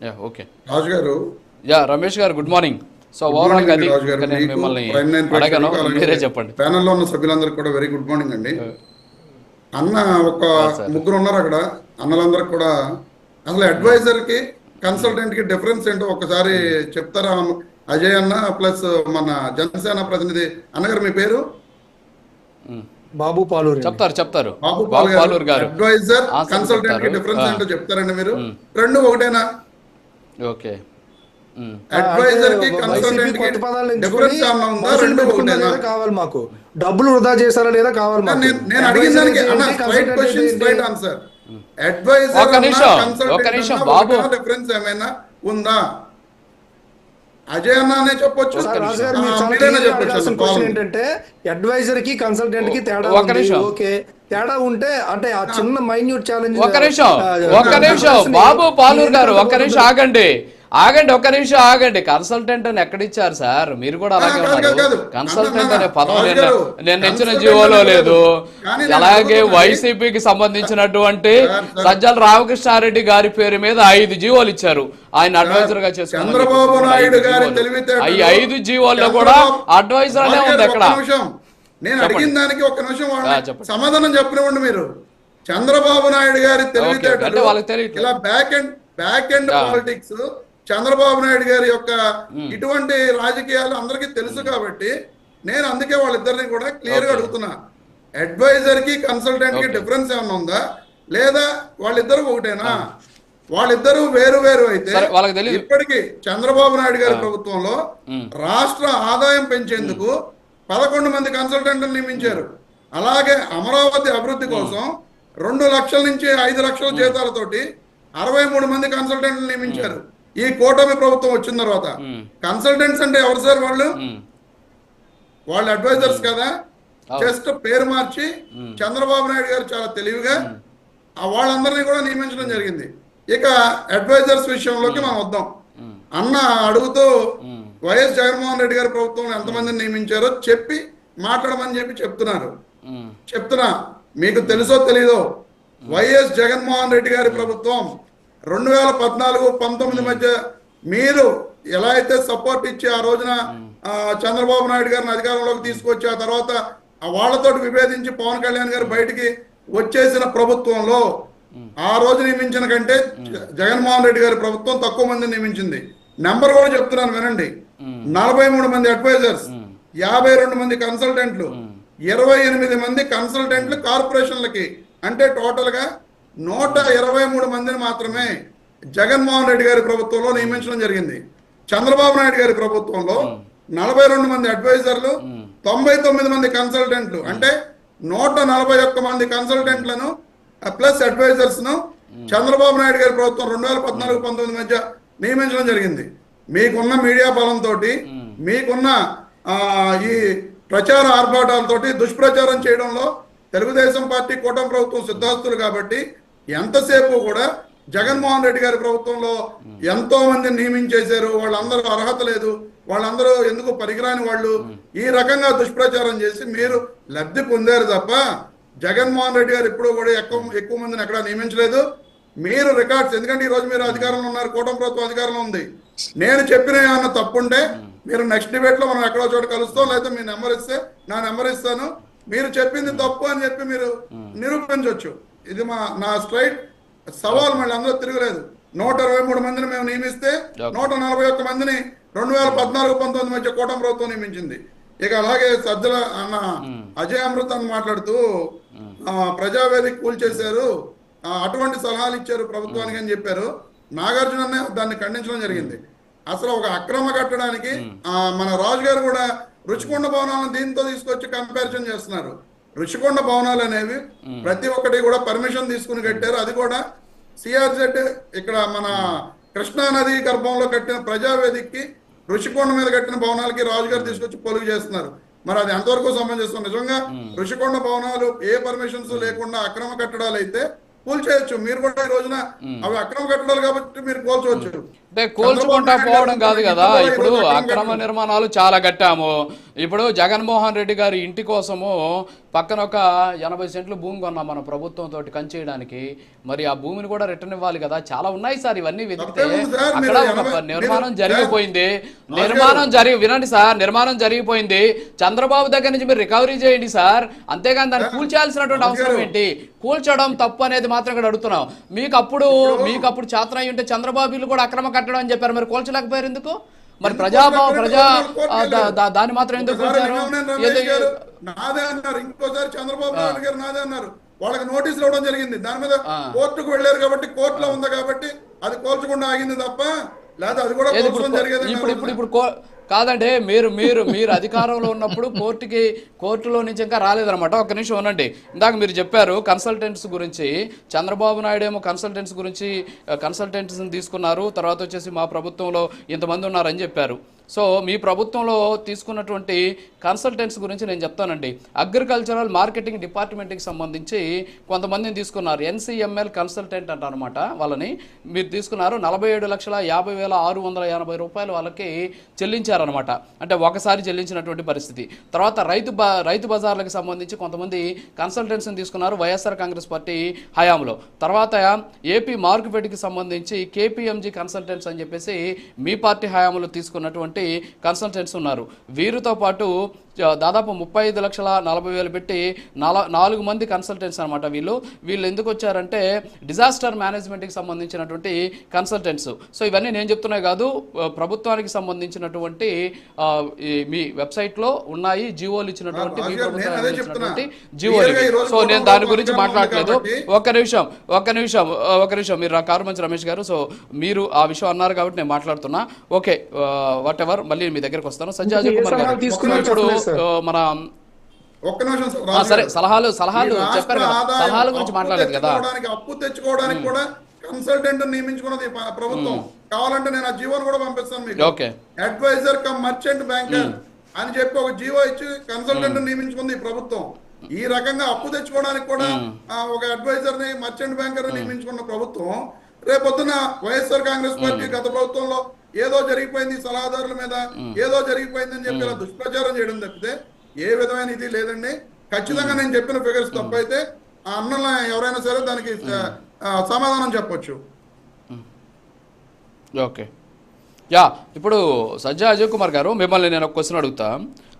Yeah okay రాజు గారు yeah Ramesh గారు good morning so overall అది మిమ్మల్ని అడగను ప్రేక్షకులకు, అలాగే మీరే చెప్పండి ప్యానెల్లో ఉన్న సభ్యులందరికీ కూడా వెరీ గుడ్ మార్నింగ్ అండి. అన్న ఒక ముగ్గురు ఉన్నారు అక్కడ. అన్నలందరికి కూడా అసలు అడ్వైజర్కి కన్సల్టెంట్కి డిఫరెన్స్ ఏంటో ఒకసారి చెప్తారా? అజయ్ అన్న ప్లస్ మన జనసేన ప్రతినిధి అన్నగారు మీ పేరు? ఉమ్. బాబు పాలూరి. చెప్తారు చెప్తారు. బాబు బాబు పాల్ పాలూరు గారు. అడ్వైజర్ కన్సల్టెంట్కి. డిఫరెన్స్. ఏంటో చెప్తారండి మీరు. రెండు ఒకటేనా? ఓకే. అడ్వైజర్కి కన్సల్టెంట్కి డిఫరెన్స్ ఏమన్నా ఉందా? రెండు ఒకటేనా కావాలి మాకు? డబ్బులు వృధా చేశారా లేదా కావాలి మాకు? నేను అడిగిన దానికి అన్న consultant question? Straight answer adviser ఒక్క నిమిషం, ఒక్క నిమిషం, బాబు. డిఫరెన్స్ ఏమైనా ఉందా? అజయ్ అన్న అనే చెప్పొచ్చు. చెప్పొచ్చు. ఏంటంటే అడ్వైజర్కి కన్సల్టెంట్కి తేడా. ఓకే. తేడా ఉంటే అంటే ఆ చిన్న మైన్యూట్ ఛాలెంజ్ ఒక్క నిమిషం ఒక్క నిమిషం బాబు పాలూరు గారు ఒక్క నిమిషం ఆగండి ఆగండి ఒక్క నిమిషం ఆగండి. కన్సల్టెంట్ అని ఎక్కడ ఇచ్చారు సార్? మీరు కూడా అలాగే ఉన్నారు. కన్సల్టెంట్ అనే పదం నేను ఇచ్చిన జీవోలో లేదు. అలాగే వైసీపీకి సంబంధించినటువంటి. సజ్జల రామకృష్ణారెడ్డి గారి పేరు మీద ఐదు జీవోలు ఇచ్చారు. ఆయన అడ్వైజర్గా చేసుకున్నారు. చంద్రబాబు నాయుడు ఐదు జీవోల్లో కూడా అడ్వైజర్ అనే ఉంది ఎక్కడ. నేను అడిగిన దానికి ఒక నిమిషం. సమాధానం చెప్పనివ్వండి మీరు. చంద్రబాబు నాయుడు గారి తెలివితేటలు. ఇలా back and back and. Politics Chandrababu Naidu గారి యొక్క ఇటువంటి రాజకీయాలు అందరికీ తెలుసు కాబట్టి నేను అందుకే వాళ్ళిద్దరిని కూడా క్లియర్గా అడుగుతున్నా. అడ్వైజర్కి కన్సల్టెంట్కి డిఫరెన్స్ ఏమైనా ఉందా? లేదా వాళ్ళిద్దరు ఒకటేనా? వాళ్ళిద్దరూ వేరు వేరు అయితే. ఇప్పటికీ చంద్రబాబు నాయుడు గారి ప్రభుత్వంలో రాష్ట్ర ఆదాయం పెంచేందుకు పదకొండు మంది కన్సల్టెంట్లు నియమించారు. అలాగే అమరావతి అభివృద్ధి కోసం రెండు లక్షల నుంచి ఐదు లక్షల జీతాలతోటి అరవై మూడు మంది కన్సల్టెంట్లు నియమించారు. ఈ కూటమి ప్రభుత్వం వచ్చిన తర్వాత కన్సల్టెంట్స్ అంటే ఎవరు సార్ వాళ్ళు. వాళ్ళు అడ్వైజర్స్ కదా. జస్ట్ పేరు మార్చి చంద్రబాబు నాయుడు గారు చాలా తెలివిగా ఆ వాళ్ళందరినీ కూడా నియమించడం జరిగింది. ఇక అడ్వైజర్స్ విషయంలోకి మనం వద్దాం. అన్న అడుగుతూ వైఎస్ జగన్మోహన్ రెడ్డి గారి ప్రభుత్వంలో ఎంతమందిని నియమించారో చెప్పి మాట్లాడమని చెప్పి చెప్తున్నారు. చెప్తున్నా. మీకు తెలుసో తెలీదో? వైఎస్ జగన్మోహన్ రెడ్డి గారి ప్రభుత్వం రెండు వేల పద్నాలుగు పంతొమ్మిది మధ్య మీరు ఎలా అయితే సపోర్ట్ ఇచ్చి ఆ రోజున చంద్రబాబు నాయుడు గారిని అధికారంలోకి తీసుకొచ్చి ఆ తర్వాత ఆ వాళ్ళతోటి విభేదించి పవన్ కళ్యాణ్ గారు బయటికి వచ్చేసిన ప్రభుత్వంలో ఆ రోజు నియమించిన కంటే జగన్మోహన్ రెడ్డి గారి ప్రభుత్వం తక్కువ మంది నియమించింది. నెంబర్ కూడా చెప్తున్నాను వినండి. నలభై మూడు మంది అడ్వైజర్స్ యాభై రెండు మంది కన్సల్టెంట్లు ఇరవై ఎనిమిది మంది కన్సల్టెంట్లు కార్పొరేషన్లకి. అంటే టోటల్గా నూట ఇరవై మూడు మందిని మాత్రమే జగన్మోహన్ రెడ్డి గారి ప్రభుత్వంలో నియమించడం జరిగింది. చంద్రబాబు నాయుడు గారి ప్రభుత్వంలో నలభై రెండు మంది అడ్వైజర్లు తొంభై తొమ్మిది మంది కన్సల్టెంట్లు. అంటే నూట నలభై ఒక్క మంది కన్సల్టెంట్లను ప్లస్ అడ్వైజర్స్ను చంద్రబాబు నాయుడు గారి ప్రభుత్వం రెండు వేల పద్నాలుగు పంతొమ్మిది మధ్య నియమించడం జరిగింది. మీకున్న మీడియా బలంతో మీకున్న ఈ ప్రచార ఆర్భాటాలతోటి దుష్ప్రచారం చేయడంలో తెలుగుదేశం పార్టీ కూటమి ప్రభుత్వం సిద్ధాస్తులు కాబట్టి ఎంతసేపు కూడా జగన్మోహన్ రెడ్డి గారి ప్రభుత్వంలో ఎంతో మందిని నియమించేశారు వాళ్ళందరూ అర్హత లేదు వాళ్ళందరూ ఎందుకు పనికిరాని వాళ్ళు? ఈ రకంగా దుష్ప్రచారం చేసి మీరు లబ్ధి పొందారు తప్ప జగన్మోహన్ రెడ్డి గారు ఎప్పుడూ కూడా ఎక్కువ ఎక్కువ మందిని ఎక్కడ నియమించలేదు. మీరు రికార్డ్స్ ఎందుకంటే ఈ రోజు మీరు అధికారంలో ఉన్నారు కూటమి ప్రభుత్వం అధికారంలో ఉంది. నేను చెప్పిన ఏమన్నా తప్పుంటే మీరు నెక్స్ట్ డిబేట్లో మనం ఎక్కడో చోట కలుస్తాం లేకపోతే మీ నెంబర్ ఇస్తే నా నెంబర్ ఇస్తాను. మీరు చెప్పింది తప్పు అని చెప్పి మీరు నిరూపించవచ్చు ఇది మా నా స్ట్రైట్ సవాల్ మళ్ళీ అందరూ తిరగలేదు. నూట ఇరవై మూడు మందిని మేము నియమిస్తే నూట నలభై ఒక్క మందిని రెండు వేల పద్నాలుగు పంతొమ్మిది మధ్య కూటమి ప్రభుత్వం నియమించింది. ఇక అలాగే సజ్జల అన్న అజయ్ అమృత్ అని మాట్లాడుతూ ప్రజావేదిక కూల్చేశారు అటువంటి సలహాలు ఇచ్చారు ప్రభుత్వానికి అని చెప్పారు. నాగార్జున దాన్ని ఖండించడం జరిగింది. అసలు ఒక అక్రమ కట్టడానికి ఆ, మన రాజు గారు కూడా రుచికొండ భవనాలను దీంతో తీసుకొచ్చి కంపారిజన్ చేస్తున్నారు. రుచికొండ భవనాలు అనేవి ప్రతి ఒక్కటి కూడా పర్మిషన్ తీసుకుని కట్టారు. అది కూడా సిఆర్జెడ్ ఇక్కడ మన కృష్ణా నది గర్భంలో కట్టిన ప్రజావేదికకి ఋషికొండ మీద కట్టిన భవనాలకి రాజుగారు తీసుకొచ్చి పొలుగు చేస్తున్నారు. మరి అది ఎంతవరకు సంబంధిస్తుంది? నిజంగా ఋషికొండ భవనాలు ఏ పర్మిషన్స్ లేకుండా అక్రమ కట్టడాలు అయితే కూల్చేయచ్చు. మీరు కూడా ఈ రోజున అవి అక్రమ కట్టడాలు కాబట్టి మీరు కూల్చవచ్చు. అంటే కోల్చుకుంటా పోవడం కాదు కదా. ఇప్పుడు అక్రమ నిర్మాణాలు చాలా కట్టాము. ఇప్పుడు జగన్మోహన్ రెడ్డి గారి ఇంటి కోసము పక్కన ఒక ఎనభై సెంట్లు భూమి కొన్నాం మన ప్రభుత్వం తోటి కంచేయడానికి మరి ఆ భూమిని కూడా రిటర్న్ ఇవ్వాలి కదా? చాలా ఉన్నాయి సార్ ఇవన్నీ వెతికితే? అక్కడ నిర్మాణం జరిగిపోయింది. నిర్మాణం జరిగి వినండి సార్ నిర్మాణం జరిగిపోయింది. చంద్రబాబు దగ్గర నుంచి మీరు రికవరీ చేయండి సార్. అంతేగాని దాన్ని కూల్చేయాల్సినటువంటి అవసరం. ఏంటి కూల్చడం తప్పు అనేది మాత్రం ఇక్కడ అడుగుతున్నాం. మీకు అప్పుడు మీకు అప్పుడు చేతన అయి ఉంటే చంద్రబాబు ఇల్లు కూడా అక్రమ కట్టడం అని చెప్పారు. మరి కూల్చలేకపోయారు ఎందుకు? మరి ప్రజా. దా- దాన్ని మాత్రం ఎందుకు నాదే అన్నారు. ఇంకోసారి చంద్రబాబు నాయుడు గారు నాదే అన్నారు. వాళ్ళకి నోటీసులు ఇవ్వడం జరిగింది. దాని మీద. కోర్టుకు వెళ్ళారు కాబట్టి కోర్టులో ఉంది కాబట్టి అది కోల్చకుండా ఆగింది తప్ప లేదా అది కూడా జరిగేది ఇప్పుడు ఇప్పుడు ఇప్పుడు కాదండి మీరు మీరు మీరు అధికారంలో ఉన్నప్పుడు కోర్టుకి కోర్టులో నుంచి ఇంకా రాలేదనమాట ఒక నిమిషం ఉండండి. ఇందాక మీరు చెప్పారు కన్సల్టెంట్స్ గురించి. చంద్రబాబు నాయుడు ఏమో కన్సల్టెంట్స్ గురించి కన్సల్టెంట్స్ని తీసుకున్నారు. తర్వాత వచ్చేసి మా ప్రభుత్వంలో ఇంతమంది ఉన్నారని చెప్పారు. సో మీ ప్రభుత్వంలో తీసుకున్నటువంటి కన్సల్టెంట్స్ గురించి నేను చెప్తానండి. అగ్రికల్చరల్ మార్కెటింగ్ డిపార్ట్మెంట్కి సంబంధించి కొంతమందిని తీసుకున్నారు. ఎన్సీఎంఎల్ కన్సల్టెంట్ అంటారనమాట వాళ్ళని. మీరు తీసుకున్నారు నలభై ఏడు లక్షల యాభై వేల ఆరు వందల ఎనభై రూపాయలు వాళ్ళకి చెల్లించారనమాట అంటే ఒకసారి చెల్లించినటువంటి పరిస్థితి. తర్వాత రైతు బ రైతు బజార్లకు సంబంధించి కొంతమంది కన్సల్టెంట్స్ని తీసుకున్నారు వైఎస్ఆర్ కాంగ్రెస్ పార్టీ హయాంలో. తర్వాత ఏపీ మార్కెట్కి సంబంధించి కేపీఎంజీ కన్సల్టెంట్స్ అని చెప్పేసి మీ పార్టీ హయాంలో తీసుకున్నటువంటి కన్సల్టెంట్స్ ఉన్నారు. వీరితో పాటు దాదాపు ముప్పై ఐదు లక్షల నలభై వేలు పెట్టి నాల నాలుగు మంది కన్సల్టెంట్స్ అనమాట వీళ్ళు. వీళ్ళు ఎందుకు వచ్చారంటే డిజాస్టర్ మేనేజ్మెంట్కి సంబంధించినటువంటి కన్సల్టెంట్స్ సో ఇవన్నీ నేను చెప్తున్నాయి కాదు. ప్రభుత్వానికి సంబంధించినటువంటి మీ వెబ్సైట్లో ఉన్నాయి. జీవోలు ఇచ్చినటువంటి మీ ప్రభుత్వానికి జీవోలు సో నేను దాని గురించి మాట్లాడలేదు ఒక్క నిమిషం ఒక్క నిమిషం ఒక్క నిమిషం. మీరు రా- కారుమంచి రమేష్ గారు. సో మీరు ఆ విషయం అన్నారు కాబట్టి నేను మాట్లాడుతున్నా. ఓకే వాట్ ఎవర్ మళ్ళీ మీ దగ్గరకు వస్తాను. సంజయ్ కుమార్ గారు. ఇప్పుడు మన ఒక్క నిమిషం సార్. సలహాలు సలహాలు చెప్పారు కదా సలహాల గురించి అప్పు మాట్లాడలేదు కదా. తెచ్చుకోవడానికి, అప్పు తెచ్చుకోవడానికి కూడా కన్సల్టెంట్ నియమించుకున్నది ప్రభుత్వం. కావాలంటే నేను ఆ జీవోని కూడా పంపిస్తాను మీకు. Okay. Adviser cum merchant banker అని చెప్పి ఒక జీవో ఇచ్చి కన్సల్టెంట్ నియమించుకుంది ఈ ప్రభుత్వం. ఈ రకంగా అప్పు తెచ్చుకోవడానికి కూడా ఒక అడ్వైజర్ని మర్చెంట్ బ్యాంకర్ నియమించుకున్న ప్రభుత్వం రేపొద్దున వైఎస్ఆర్ కాంగ్రెస్ పార్టీ గత ప్రభుత్వంలో ఏదో జరిగిపోయింది సలహాదారుల మీద ఏదో జరిగిపోయింది అని చెప్పి దుష్ప్రచారం చేయడం తప్పితే ఏ విధమైన ఇది లేదండి. ఖచ్చితంగా నేను చెప్పిన ఫిగర్స్ తప్పైతే ఆ అన్నల ఎవరైనా సరే దానికి సమాధానం చెప్పొచ్చు. ఓకే. యా ఇప్పుడు సజ్జా అజయ్ కుమార్ గారు మిమ్మల్ని నేను ఒక క్వశ్చన్ అడుగుతా.